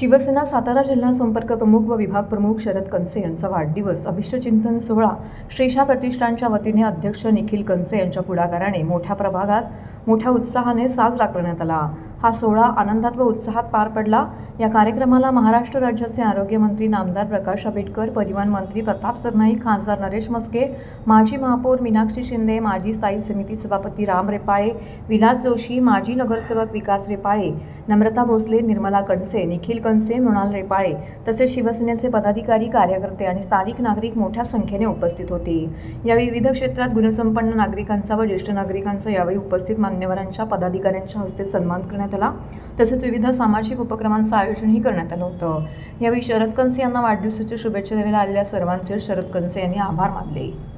शिवसेना सातारा जिल्हा संपर्क प्रमुख व विभाग प्रमुख शरद कनसे यांचा वाढदिवस. अभिष्टचिंतन सोहळा. श्रेषा प्रतिष्ठानच्या वतीने अध्यक्ष निखिल कनसे यांच्या पुढाकाराने मोठ्या प्रभागात मोठ्या उत्साहाने साजरा करण्यात आला. हा सोहळा आनंदात व उत्साहात पार पडला. या कार्यक्रमाला महाराष्ट्र राज्याचे आरोग्यमंत्री नामदार प्रकाश आंबेडकर परिवहन मंत्री प्रताप सरनाईक खासदार नरेश मस्के माजी महापौर मीनाक्षी शिंदे माजी स्थायी समिती सभापती राम रेपाळे विलास जोशी माजी नगरसेवक विकास रेपाळे नम्रता भोसले निर्मला कणसे निखिल कणसे मृणाल रेपाळे तसेच शिवसेनेचे पदाधिकारी कार्यकर्ते आणि स्थानिक नागरिक मोठ्या संख्येने उपस्थित होते. यावेळी विविध क्षेत्रात गुणसंपन्न नागरिकांचा व ज्येष्ठ नागरिकांचा यावेळी उपस्थित मान्यवरांच्या पदाधिकाऱ्यांच्या हस्ते सन्मान करण्यात आला. तसेच विविध सामाजिक उपक्रमांचं आयोजनही करण्यात आलं होतं. यावेळी शरद कंसे यांना वाढदिवसाच्या शुभेच्छा द्यायला आलेल्या सर्वांचे शरद कंसे यांनी आभार मानले.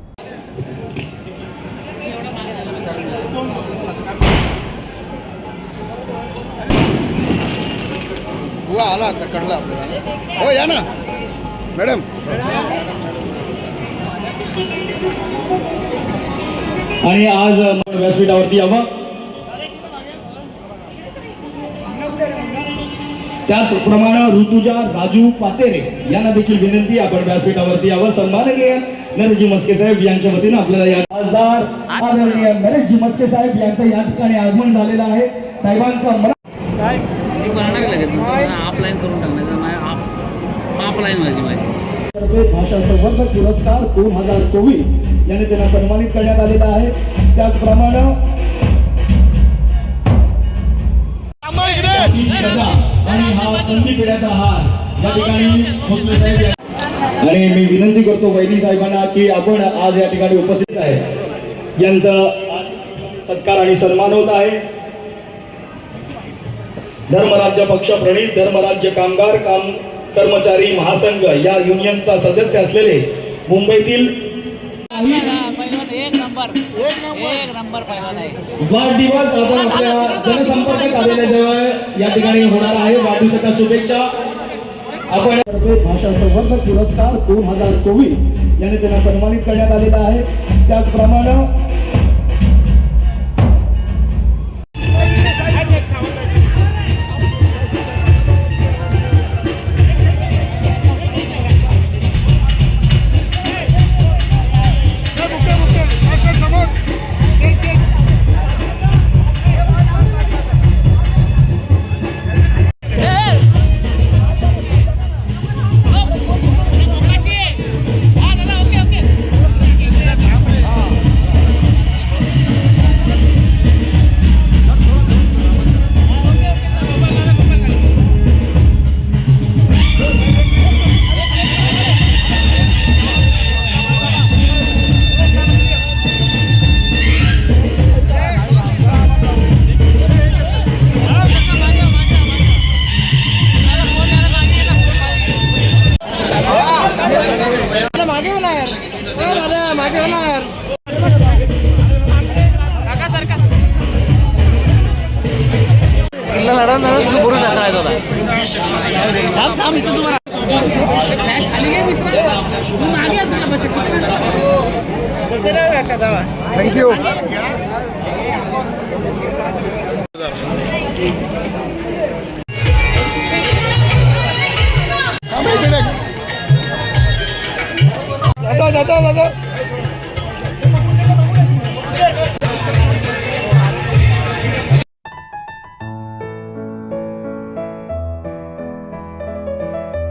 हुआ आला आता कळला हो या ना. मॅडम. आणि आज आपण व्यासपीठावरती यावं. त्याचप्रमाणे ऋतुजा राजू पातेरे यांना देखील विनंती आपण व्यासपीठावरती यावं. सन्माननीय नरेशजी मस्के साहेब यांच्या वतीनं आपल्याला या खासदार आदरणीय नरेशजी मस्के साहेब यांचं या ठिकाणी आगमन झालेलं आहे. साहेबांचा ऑफलाईन करून टाकणार ऑफलाईन माझी माझी. भाषा संवर्धन पुरस्कार दोन हजार चोवीस याने त्यांना सन्मानित करण्यात आलेला आहे. त्याचप्रमाणे आणि हा कंदी पिढ्याचा हार या ठिकाणी भोसले साहेब आणि मी विनंती करतो वैदी साहेबांना की आपण आज या ठिकाणी उपस्थित आहे यांचा सत्कार आणि सन्मान होत आहे. धर्मराज्य पक्ष प्रणित धर्मराज्य कामगार काम कर्मचारी महासंघ या युनियनचा सदस्य असलेले मुंबईतील पहिलवान एक नंबर एक नंबर पहिलवान आहे. वाढदिवस आपण आपल्या जनसंपर्क कार्यालयाजवळ या ठिकाणी होणार आहे. वाढदिवसाच्या शुभेच्छा. आपण भाषा संवर्धन पुरस्कार दोन हजार चोवीस याने त्यांना सन्मानित करण्यात आलेला आहे. त्याचप्रमाणे किल्ला लढा लढा सुरू ढकलायचा होता थांब थांब इथं तुम्हाला Flash खाली घे मित्र. तू मागे आहे तुला बस. थँक्यू जाता जाता जाता